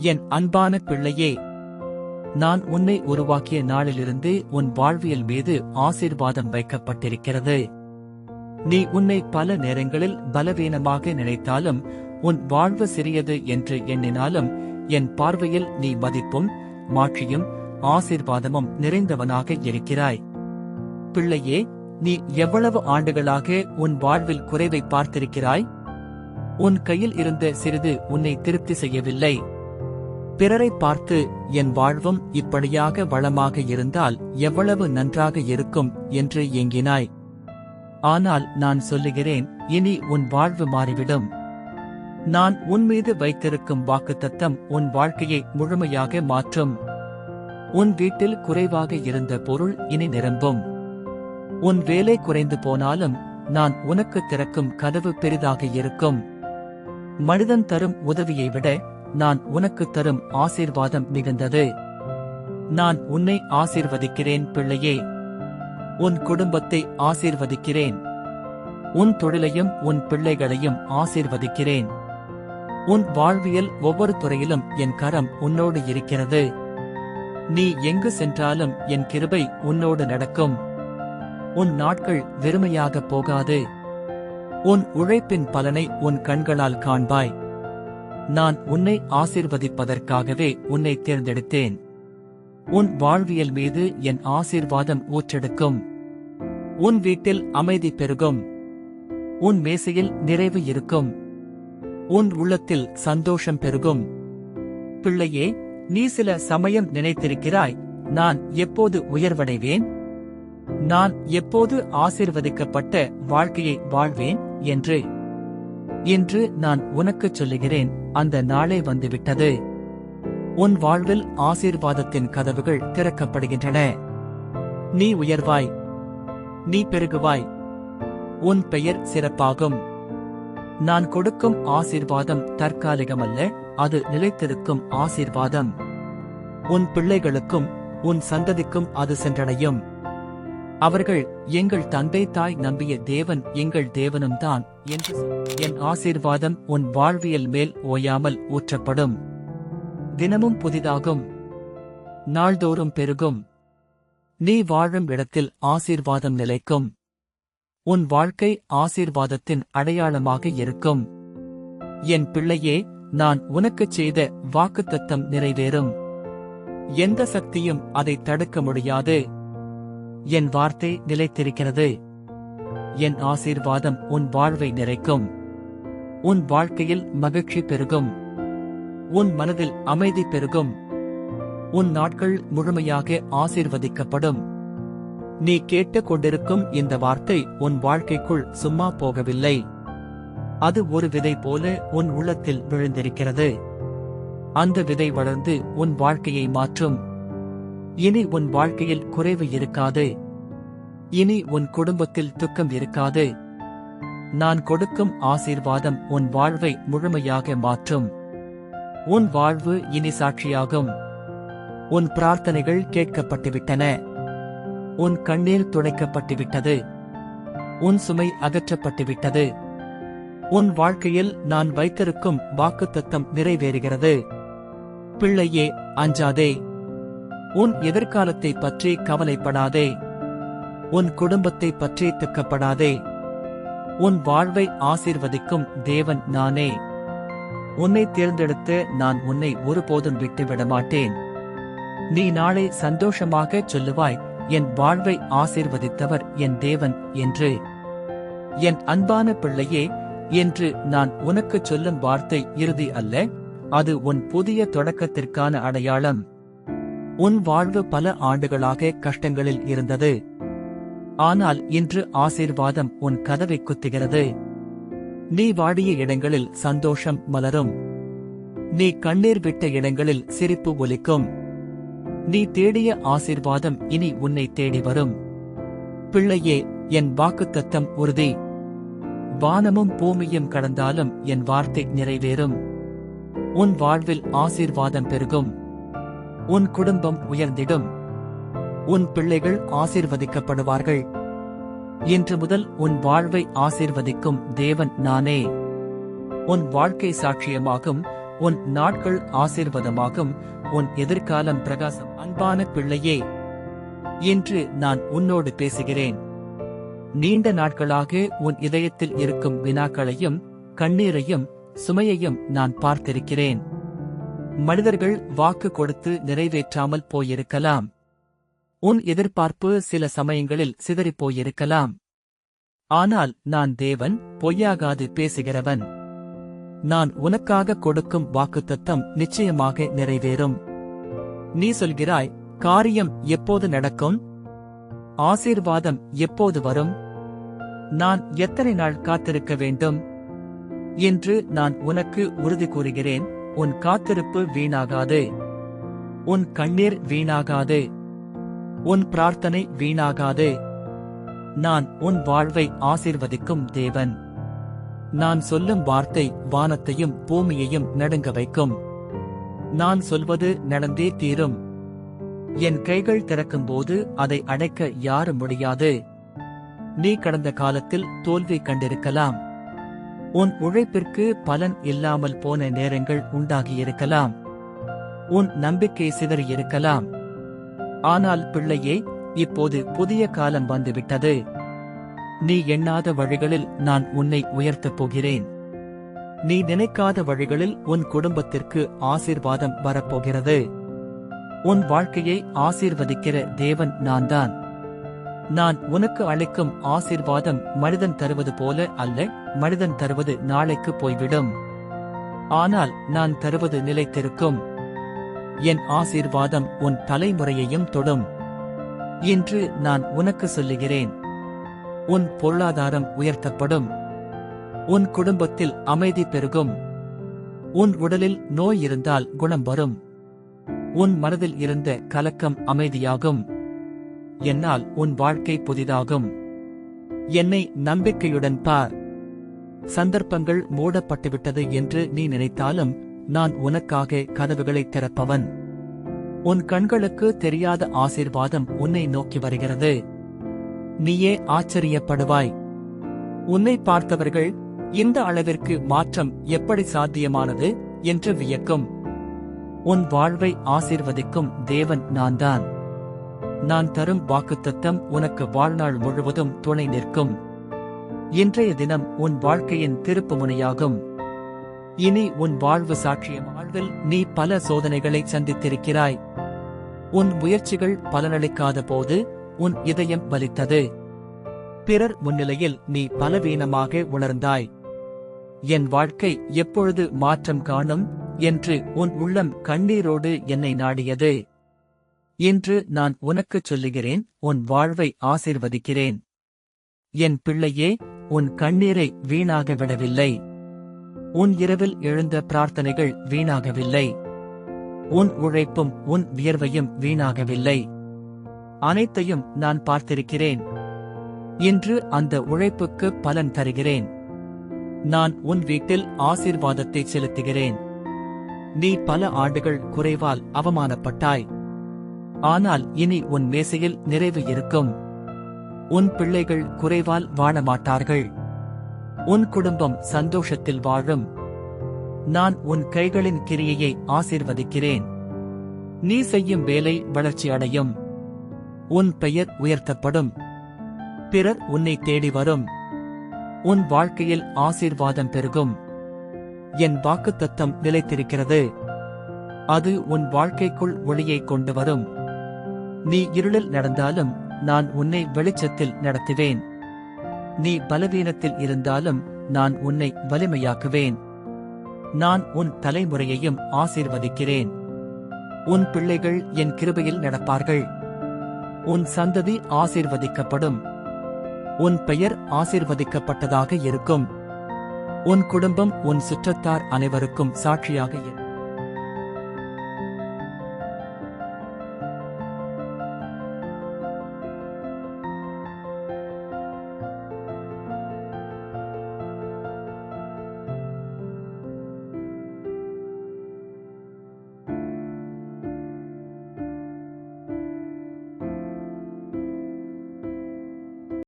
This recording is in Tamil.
என் அன்பான பிள்ளையே நான் உன்னை உருவாக்கிய நாளிலிருந்து உன் வாழ்வியல் மீது ஆசீர்வாதம் வைக்கப்பட்டிருக்கிறது. நீ உன்னை பல நேரங்களில் பலவீனமாக நினைத்தாலும் உன் வாழ்வு சிறியது என்று எண்ணினாலும் என் பார்வையில் நீ மதிப்பும் மாற்றியும் ஆசீர்வாதமும் நிறைந்தவனாக இருக்கிறாய். பிள்ளையே நீ எவ்வளவு ஆண்டுகளாக உன் வாழ்வில் குறைவை பார்த்திருக்கிறாய்? உன் கையில் இருந்த சிறிது உன்னை திருப்தி செய்யவில்லை. பிறரை பார்த்து என் வாழ்வும் இப்படியாக வளமாக இருந்தால் எவ்வளவு நன்றாக இருக்கும் என்று ஏங்கினாய். ஆனால் நான் சொல்லுகிறேன் இனி உன் வாழ்வு மாறிவிடும். நான் உன்மீது வைத்திருக்கும் வாக்குத்தத்தம் உன் வாழ்க்கையை முழுமையாக மாற்றும். உன் வீட்டில் குறைவாக இருந்த பொருள் இனி நிரம்பும். உன் வேலை குறைந்து போனாலும் நான் உனக்கு திறக்கும் கதவு பெரிதாக இருக்கும். மனிதன் தரும் உதவியை விட நான் உனக்கு தரும் ஆசீர்வாதம் மிகுந்தது. நான் உன்னை ஆசீர்வதிக்கிறேன் பிள்ளையே. உன் குடும்பத்தை ஆசீர்வதிக்கிறேன். உன் தொழிலையும் உன் பிள்ளைகளையும் ஆசீர்வதிக்கிறேன். உன் வாழ்வியல் ஒவ்வொரு துறையிலும் என் கரம் உன்னோடு இருக்கிறது. நீ எங்கு சென்றாலும் என் கிருபை உன்னோடு நடக்கும். உன் நாட்கள் வெறுமையாக போகாது. உன் உழைப்பின் பலனை உன் கண்களால் காண்பாய். நான் உன்னை ஆசிர்வதிப்பதற்காகவே உன்னை தேர்ந்தெடுத்தேன். உன் வாழ்வியல் மீது என் ஆசீர்வாதம் ஊற்றெடுக்கும். உன் வீட்டில் அமைதி பெருகும். உன் மேசையில் நிறைவு இருக்கும். உன் உள்ளத்தில் சந்தோஷம் பெருகும். பிள்ளையே நீ சில சமயம் நினைத்திருக்கிறாய் நான் எப்போது உயர்வடைவேன்? நான் எப்போது ஆசிர்வதிக்கப்பட்ட வாழ்க்கையை வாழ்வேன்? என்று. இன்று நான் உனக்குச் சொல்லுகிறேன். அந்த நாளே வந்துவிட்டது. உன் வாழ்வில் ஆசீர்வாதத்தின் கதவுகள் திறக்கப்படுகின்றன. நீ உயர்வாய். நீ பெருகுவாய். உன் பெயர் சிறப்பாகும். நான் கொடுக்கும் ஆசீர்வாதம் தற்காலிகமல்ல அது நிலைத்திருக்கும் ஆசீர்வாதம். உன் பிள்ளைகளுக்கும் உன் சந்ததிக்கும் அது சென்றடையும். அவர்கள் எங்கள் தந்தை தாய் நம்பிய தேவன் எங்கள் தேவனும் தான் என்று என் ஆசீர்வாதம் உன் வாழ்வியல் மேல் ஓயாமல் ஊற்றப்படும். தினமும் புதிதாகும். நாள்தோறும் பெருகும். நீ வாழும் இடத்தில் ஆசீர்வாதம் நிலைக்கும். உன் வாழ்க்கை ஆசீர்வாதத்தின் அடையாளமாக இருக்கும். என் பிள்ளையே நான் உனக்குச் செய்த வாக்குத்தத்தம் நிறைவேறும். எந்த சக்தியும் அதை தடுக்க முடியாது. என் வார்த்தை நிலைத்திருக்கிறது. என் ஆசீர்வாதம் உன் வாழ்வை நிறைக்கும். உன் வாழ்க்கையில் மகிழ்ச்சி பெருகும். உன் மனதில் அமைதி பெருகும். உன் நாட்கள் முழுமையாக ஆசீர்வதிக்கப்படும். நீ கேட்டுக் கொண்டிருக்கும் இந்த வார்த்தை உன் வாழ்க்கைக்குள் சும்மா போகவில்லை. அது ஒரு விதை போல உன் உள்ளத்தில் விழுந்திருக்கிறது. அந்த விதை வளர்ந்து உன் வாழ்க்கையை மாற்றும். இனி உன் வாழ்க்கையில் குறைவு இருக்காது. இனி உன் குடும்பத்தில் துக்கம் இருக்காது. நான் கொடுக்கும் ஆசீர்வாதம் உன் வாழ்வை முழுமையாக மாற்றும். உன் வாழ்வு இனி சாட்சியாகும். உன் பிரார்த்தனைகள் கேட்கப்பட்டுவிட்டன. உன் கண்ணீர் துடைக்கப்பட்டுவிட்டது. உன் சுமை அகற்றப்பட்டுவிட்டது. உன் வாழ்க்கையில் நான் வைத்திருக்கும் வாக்குத்தத்தம் நிறைவேறுகிறது. பிள்ளையே அஞ்சாதே. உன் எதிர்காலத்தை பற்றி கவலைப்படாதே. உன் குடும்பத்தை பற்றி துக்கப்படாதே. உன் வாழ்வை ஆசீர்வதிக்கும் தேவன் நானே. உன்னை தேர்ந்தெடுத்து நான் உன்னை ஒருபோதும் விட்டுவிட மாட்டேன் நீ நாளை சந்தோஷமாக சொல்லுவாய் என் வாழ்வை ஆசீர்வதித்தவர் என் தேவன் என்று. என் அன்பான பிள்ளையே என்று நான் உனக்குச் சொல்லும் வார்த்தை இறுதி அல்ல அது உன் புதிய தொடக்கத்திற்கான அடையாளம். உன் வாழ்வு பல ஆண்டுகளாக கஷ்டங்களில் இருந்தது. ஆனால் இன்று ஆசீர்வாதம் உன் கதவை குத்துகிறது நீ வாடிய இடங்களில் சந்தோஷம் மலரும். நீ கண்ணீர் விட்ட இடங்களில் சிரிப்பு ஒலிக்கும். நீ தேடிய ஆசீர்வாதம் இனி உன்னை தேடி வரும். பிள்ளையே என் வாக்குத்தத்தம் உறுதி. வானமும் பூமியும் கடந்தாலும் என் வார்த்தை நிறைவேறும். உன் வாழ்வில் ஆசீர்வாதம் பெருகும். உன் குடும்பம் உயர்ந்திடும். உன் பிள்ளைகள் ஆசிர்வதிக்கப்படுவார்கள். இன்று முதல் உன் வாழ்வை ஆசிர்வதிக்கும் தேவன் நானே. உன் வாழ்க்கை சாட்சியமாகும் உன் நாட்கள் ஆசிர்வாதமாகும் உன் எதிர்காலம் பிரகாசம். அன்பான பிள்ளையே இன்று நான் உன்னோடு பேசுகிறேன். நீண்ட நாட்களாக உன் இதயத்தில் இருக்கும் வினாக்களையும் கண்ணீரையும் சுமையையும் நான் பார்த்திருக்கிறேன். மனிதர்கள் வாக்கு கொடுத்து நிறைவேற்றாமல் போயிருக்கலாம். உன் எதிர்பார்ப்பு சில சமயங்களில் சிதறிப் போயிருக்கலாம். ஆனால் நான் தேவன் பொய்யாகாது பேசுகிறவன். நான் உனக்காக கொடுக்கும் வாக்குத்தத்தம் நிச்சயமாக நிறைவேறும். நீ சொல்கிறாய் காரியம் எப்போது நடக்கும்? ஆசீர்வாதம் எப்போது வரும்? நான் எத்தனை நாள் காத்திருக்க வேண்டும்? என்று நான் உனக்கு உறுதி கூறுகிறேன். உன் காத்திருப்பு வீணாகாது. உன் கண்ணீர் வீணாகாது. உன் பிரார்த்தனை வீணாகாது. நான் உன் வாழ்வை ஆசிர்வதிக்கும் தேவன். நான் சொல்லும் வார்த்தை வானத்தையும் பூமியையும் நடுங்க வைக்கும். நான் சொல்வது நடந்தே தீரும். என் கைகள் திறக்கும்போது அதை அடைக்க யாரும் முடியாது. நீ கடந்த காலத்தில் தோல்வி கண்டிருக்கலாம். உன் உழைப்பிற்கு பலன் இல்லாமல் போன நேரங்கள் உண்டாகியிருக்கலாம். உன் நம்பிக்கை சிதறியிருக்கலாம். ஆனால் பிள்ளையே இப்போது புதிய காலம் வந்துவிட்டது. நீ எண்ணாத வழிகளில் நான் உன்னை உயர்த்தப் போகிறேன். நீ நினைக்காத வழிகளில் உன் குடும்பத்திற்கு ஆசீர்வாதம் வரப்போகிறது. உன் வாழ்க்கையை ஆசீர்வதிக்கிற தேவன் நான்தான். நான் உனக்கு அளிக்கும் ஆசீர்வாதம் மனிதன் தருவது போல அல்ல மனிதன் தருவது நாளைக்கு போய்விடும். ஆனால் நான் தருவது நிலைத்திருக்கும். என் ஆசீர்வாதம் உன் தலைமுறையையும் தொடும். இன்று நான் உனக்கு சொல்லுகிறேன். உன் பொருளாதாரம் உயர்த்தப்படும். உன் குடும்பத்தில் அமைதி பெருகும். உன் உடலில் நோய் இருந்தால் குணம் வரும். உன் மனதில் இருந்த கலக்கம் அமைதியாகும். என்னால் உன் வாழ்க்கை புதிதாகும். என்னை நம்பிக்கையுடன் பார். சந்தர்ப்பங்கள் மூடப்பட்டுவிட்டது என்று நீ நினைத்தாலும் நான் உனக்காக கதவுகளை திறப்பவன். உன் கண்களுக்கு தெரியாத ஆசீர்வாதம் உன்னை நோக்கி வருகிறது. நீயே ஆச்சரியப்படுவாய். உன்னை பார்த்தவர்கள் இந்த அளவிற்கு மாற்றம் எப்படி சாத்தியமானது? என்று வியக்கும். உன் வாழ்வை ஆசீர்வதிக்கும் தேவன் நான்தான். நான் தரும் வாக்குத்தத்தம் உனக்கு வாழ்நாள் முழுவதும் துணை நிற்கும். இன்றைய தினம் உன் வாழ்க்கையின் திருப்பு முனையாகும் இனி உன் வாழ்வு சாட்சியம் வாழ்வில் நீ பல சோதனைகளை சந்தித்திருக்கிறாய். உன் முயற்சிகள் பலனளிக்காத போது உன் இதயம் வலித்தது. பிறர் முன்னிலையில் நீ பலவீனமாக உணர்ந்தாய். என் வாழ்க்கை எப்பொழுது மாற்றம் காணும் என்று உன் உள்ளம் கண்ணீரோடு என்னை நாடியது. இன்று நான் உனக்குச் சொல்லுகிறேன் உன் வாழ்வை ஆசீர்வதிக்கிறேன். என் பிள்ளையே உன் கண்ணீரை வீணாக விடவில்லை உன் இரவில் எழுந்த பிரார்த்தனைகள் வீணாகவில்லை. உன் உழைப்பும் உன் வியர்வையும் வீணாகவில்லை. அனைத்தையும் நான் பார்த்திருக்கிறேன். இன்று அந்த உழைப்புக்கு பலன் தருகிறேன். நான் உன் வீட்டில் ஆசீர்வாதத்தை செலுத்துகிறேன். நீ பல ஆண்டுகள் குறைவால் அவமானப்பட்டாய். ஆனால் இனி உன் மேசையில் நிறைவு இருக்கும். உன் பிள்ளைகள் குறைவால் வாழ மாட்டார்கள் உன் குடும்பம் சந்தோஷத்தில் வாழும். நான் உன் கைகளின் கிரியையை ஆசீர்வதிக்கிறேன். நீ செய்யும் வேலை வளர்ச்சி அடையும் உன் பெயர் உயர்த்தப்படும். பிறர் உன்னை தேடி வரும். உன் வாழ்க்கையில் ஆசீர்வாதம் பெருகும். என் வாக்குத்தத்தம் நிலைத்திருக்கிறது. அது உன் வாழ்க்கைக்குள் ஒளியை கொண்டு வரும். நீ இருளில் நடந்தாலும் நான் உன்னை வெளிச்சத்தில் நடத்துவேன். நீ பலவீனத்தில் இருந்தாலும் நான் உன்னை வலிமையாக்குவேன். நான் உன் தலைமுறையையும் ஆசீர்வதிக்கிறேன். உன் பிள்ளைகள் என் கிருபையில் நடப்பார்கள். உன் சந்ததி ஆசீர்வதிக்கப்படும். உன் பெயர் ஆசீர்வதிக்கப்பட்டதாக இருக்கும். உன் குடும்பம் உன் சுற்றத்தார் அனைவருக்கும் சாட்சியாக இருக்கும்.